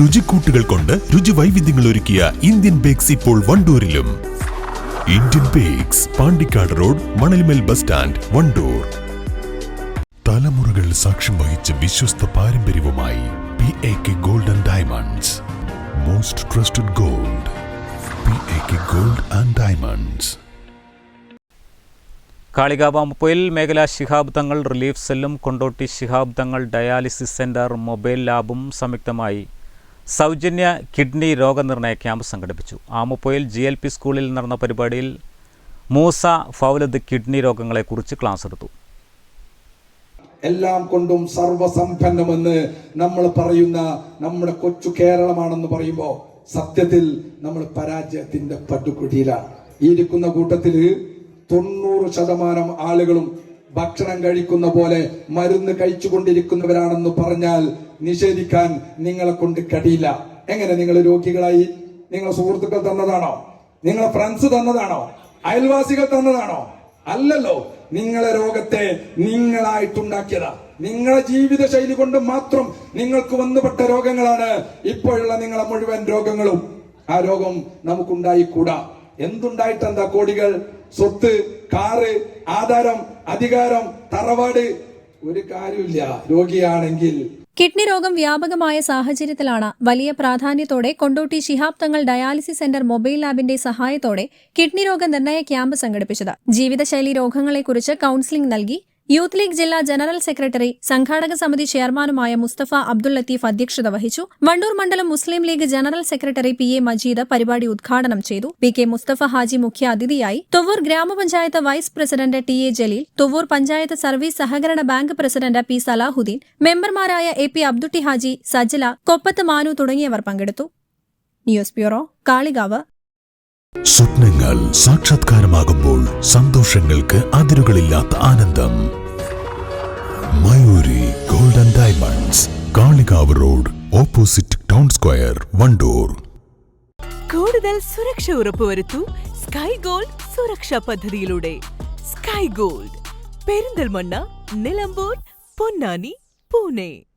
രുചിക്കൂട്ടുകൾ കൊണ്ട് രുചി വൈവിധ്യങ്ങൾ ഒരുക്കിയ ഇന്ത്യൻ ബേക്സ് ഇപ്പോൾ വണ്ടൂരിലും. Indian Bakes Pandikkad road Manalmel bus stand Wandoor. തലമുറകൾ സാക്ഷ്യം വഹിച്ച വിശ്വസ്ത പാരമ്പര്യവുമായി P A K gold and diamonds most trusted gold P A K gold and diamonds കാളികാവാമ്പൊയിൽ മേഖലാ ശിഹാബ് തങ്ങൾ റിലീഫ് സെല്ലും Kondotty Shihab Thangal dialysis centre mobile ലാബും സംയുക്തമായി. സൗജന്യ കിഡ്നി രോഗനിർണയ ക്യാമ്പ് സംഘടിപ്പിച്ചു. ആമുപ്പൊയിൽ ജി എൽ പി സ്കൂളിൽ നടന്ന പരിപാടിയിൽ മൂസ ഫൗലദ് കിഡ്നി രോഗങ്ങളെക്കുറിച്ച് ക്ലാസ് എടുത്തു. എല്ലാം കൊണ്ടും സർവസമ്പന്നമെന്ന് നമ്മൾ പറയുന്ന നമ്മുടെ കൊച്ചു കേരളമാണെന്ന് പറയുമ്പോൾ സത്യത്തിൽ നമ്മൾ പരാജയത്തിന്റെ പട്ടുകുഴിയിലാണ്. ഇരിക്കുന്ന കൂട്ടത്തിൽ തൊണ്ണൂറ് ശതമാനം ആളുകളും ഭക്ഷണം കഴിക്കുന്ന പോലെ മരുന്ന് കഴിച്ചുകൊണ്ടിരിക്കുന്നവരാണെന്ന് പറഞ്ഞാൽ നിഷേധിക്കാൻ നിങ്ങളെ കൊണ്ട് കഴിയില്ല. എങ്ങനെ? നിങ്ങൾ രോഗികളായി. നിങ്ങൾ സുഹൃത്തുക്കൾ തന്നതാണോ? നിങ്ങളെ ഫ്രണ്ട്സ് തന്നതാണോ? അയൽവാസികൾ തന്നതാണോ? അല്ലല്ലോ. നിങ്ങളെ രോഗത്തെ നിങ്ങളായിട്ടുണ്ടാക്കിയതാ. നിങ്ങളെ ജീവിത ശൈലി കൊണ്ട് മാത്രം നിങ്ങൾക്ക് വന്നുപെട്ട രോഗങ്ങളാണ് ഇപ്പോഴുള്ള നിങ്ങളെ മുഴുവൻ രോഗങ്ങളും. ആ രോഗം നമുക്കുണ്ടായിക്കൂടാ. എന്തുണ്ടായിട്ടെന്താ കോടികൾ? സ്വത്ത് കാറ് ആധാരം അധികാരം തറവാട്. ഒരു കാര്യമില്ല രോഗിയാണെങ്കിൽ കിഡ്നി രോഗം വ്യാപകമായ സാഹചര്യത്തിലാണ് വലിയ പ്രാധാന്യത്തോടെ Kondotty Shihab Thangal dialysis centre mobile ലാബിന്റെ സഹായത്തോടെ കിഡ്നി രോഗ നിർണയ ക്യാമ്പ് സംഘടിപ്പിച്ചത്. ജീവിതശൈലി രോഗങ്ങളെക്കുറിച്ച് കൌൺസിലിംഗ് നൽകി. യൂത്ത് ലീഗ് ജില്ലാ ജനറൽ സെക്രട്ടറി സംഘാടക സമിതി ചെയർമാനുമായ മുസ്തഫ അബ്ദുൽ ലത്തീഫ് അധ്യക്ഷത വഹിച്ചു. വണ്ടൂർ മണ്ഡലം Muslim League general secretary P A Majeed പരിപാടി ഉദ്ഘാടനം ചെയ്തു. പി കെ മുസ്തഫ ഹാജി മുഖ്യ അതിഥിയായി തൊവ്വൂർ ഗ്രാമപഞ്ചായത്ത് vice president T A Jaleel Thovvur panchayat service സഹകരണ ബാങ്ക് പ്രസിഡന്റ് പി സലാഹുദ്ദീൻ മെമ്പർമാരായ എ പി അബ്ദുട്ടി ഹാജി സജല കൊപ്പത്ത് മാനു തുടങ്ങിയവർ പങ്കെടുത്തു. News bureau Kalikavu. സ്വപ്നങ്ങൾ സാക്ഷാത്കാരമാകുമ്പോൾ സന്തോഷങ്ങൾക്ക് അതിരുകളില്ലാത്ത ആനന്ദം. Kalikavu road opposite town square Wandoor. കൂടുതൽ സുരക്ഷ ഉറപ്പുവരുത്തൂ സ്കൈ ഗോൾഡ് സുരക്ഷാ പദ്ധതിയിലൂടെ. Sky Gold Perinthalmanna Nilambur Ponnani Pune.